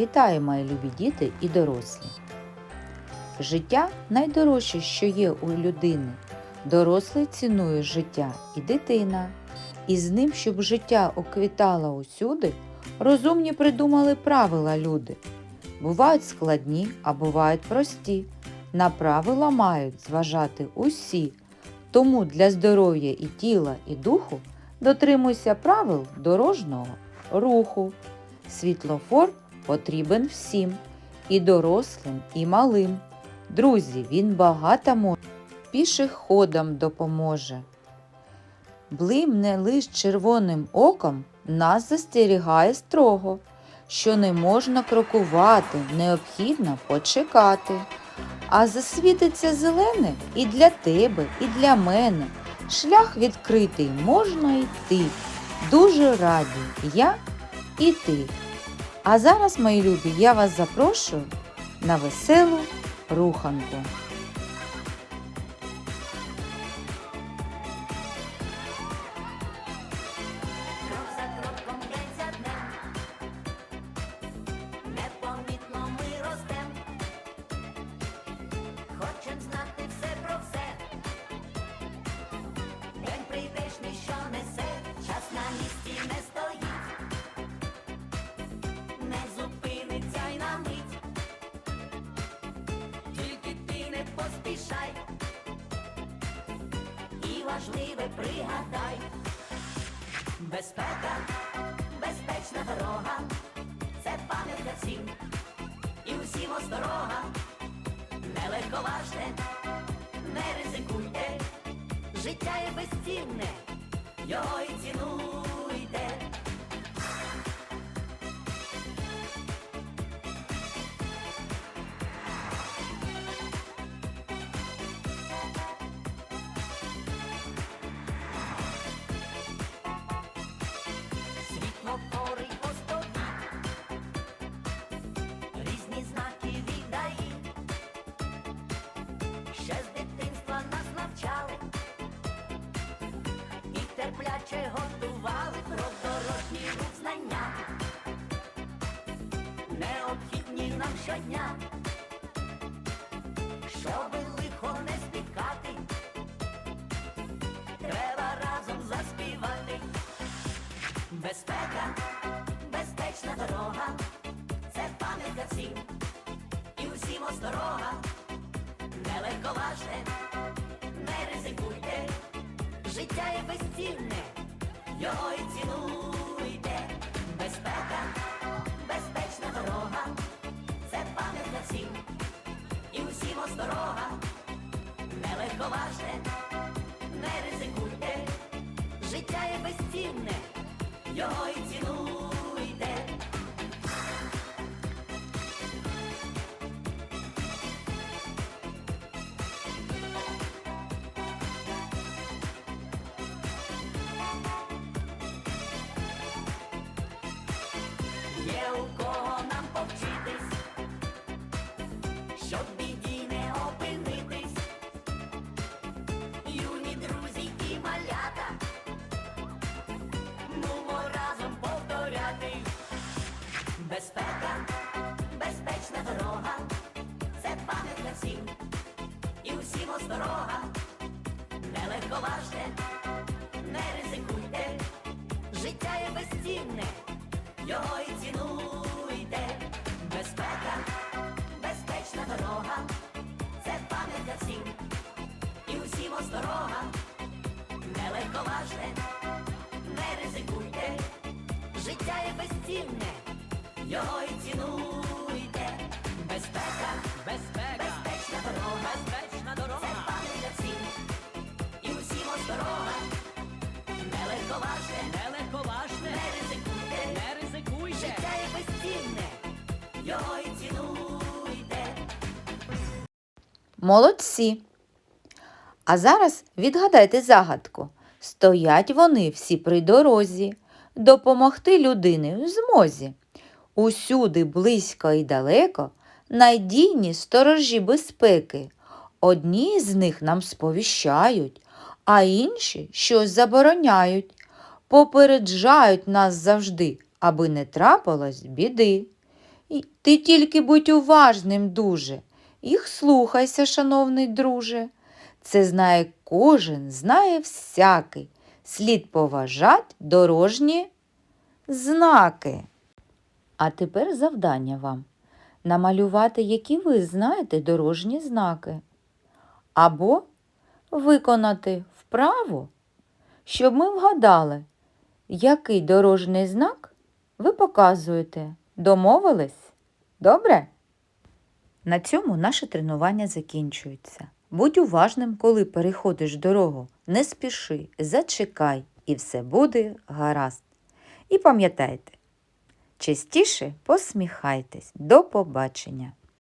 Вітаю, мої любі діти і дорослі! Життя найдорожче, що є у людини. Дорослий цінує життя і дитина. І з ним, щоб життя оквітало усюди, розумні придумали правила люди. Бувають складні, а бувають прості. На правила мають зважати усі. Тому для здоров'я і тіла, і духу дотримуйся правил дорожнього руху. Світлофор потрібен всім, і дорослим, і малим. Друзі, він багато може, пішоходам допоможе. Блимне лиш червоним оком нас застерігає строго, що не можна крокувати, необхідно почекати. А засвітиться зелене і для тебе, і для мене. Шлях відкритий можна йти. Дуже раді я і ти. А зараз, мої любі, я вас запрошую на веселу руханку. Важливе пригадай. Безпека, безпечна дорога, це пам'ятка всім, і усім осторога. Не легковажте, не ризикуйте, життя є безцінне, його і цінуйте. Щодня, щоби лихо не спіткати, треба разом заспівати. Безпека, безпечна дорога, це пам'ятка всім, і усім осторога. Не легковажте, не ризикуйте, життя є безцінне, його і цінуйте. Безпека, Не легковажте, не ризикуйте, життя є безцінне, його і Не не ризикуйте, життя є безцінне, його і цінуйте. Безпека, безпечна дорога, це пам'ятка всім, і усім осторога. Не легковажте, не ризикуйте, життя є безцінне, його і цінуйте. Безпека, безпека, Молодці! А зараз відгадайте загадку. Стоять вони всі при дорозі, допомогти людини в змозі. Усюди близько і далеко надійні сторожі безпеки. Одні з них нам сповіщають, а інші щось забороняють, попереджають нас завжди, аби не трапилось біди. Ти тільки будь уважним дуже. Їх слухайся, шановний друже. Це знає кожен, знає всякий. Слід поважать дорожні знаки. А тепер завдання вам намалювати, які ви знаєте дорожні знаки. Або виконати вправу, щоб ми вгадали, який дорожній знак ви показуєте. Домовились? Добре? На цьому наше тренування закінчується. Будь уважним, коли переходиш дорогу. Не спіши, зачекай, і все буде гаразд. І пам'ятайте, частіше посміхайтесь. До побачення!